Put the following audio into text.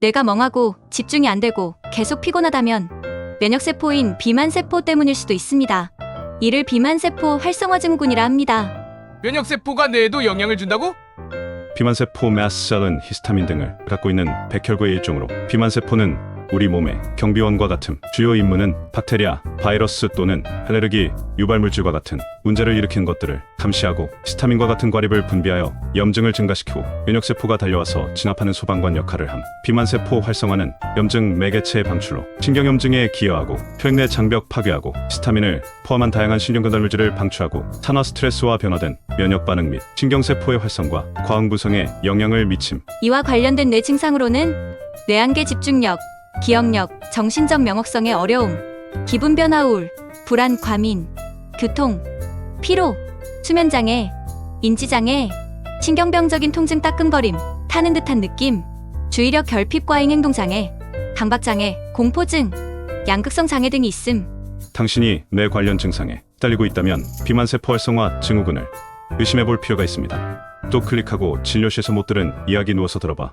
뇌가 멍하고 집중이 안 되고 계속 피곤하다면 면역세포인 비만세포 때문일 수도 있습니다. 이를 비만세포 활성화 증후군이라 합니다. 면역세포가 뇌에도 영향을 준다고? 비만세포 마스셀은 히스타민 등을 갖고 있는 백혈구의 일종으로 비만세포는 우리 몸의 경비원과 같은 주요 임무는 박테리아, 바이러스 또는 알레르기, 유발물질과 같은 문제를 일으키는 것들을 감시하고 히스타민과 같은 과립을 분비하여 염증을 증가시키고 면역세포가 달려와서 진압하는 소방관 역할을 함. 비만세포 활성화는 염증 매개체의 방출로 신경염증에 기여하고 혈내 장벽 파괴하고 히스타민을 포함한 다양한 신경근달물질을 방출하고 산화 스트레스와 변화된 면역 반응 및 신경세포의 활성과 과응 구성에 영향을 미침. 이와 관련된 뇌 증상으로는 뇌한계 집중력, 기억력, 정신적 명확성의 어려움, 기분 변화 우울, 불안 과민, 교통, 피로, 수면 장애, 인지 장애, 신경병적인 통증 따끔거림, 타는 듯한 느낌, 주의력 결핍 과잉 행동 장애, 강박 장애, 공포증, 양극성 장애 등이 있음. 당신이 뇌 관련 증상에 시달리고 있다면 비만 세포 활성화 증후군을 의심해 볼 필요가 있습니다. 또 클릭하고 진료실에서 못 들은 이야기 누워서 들어봐.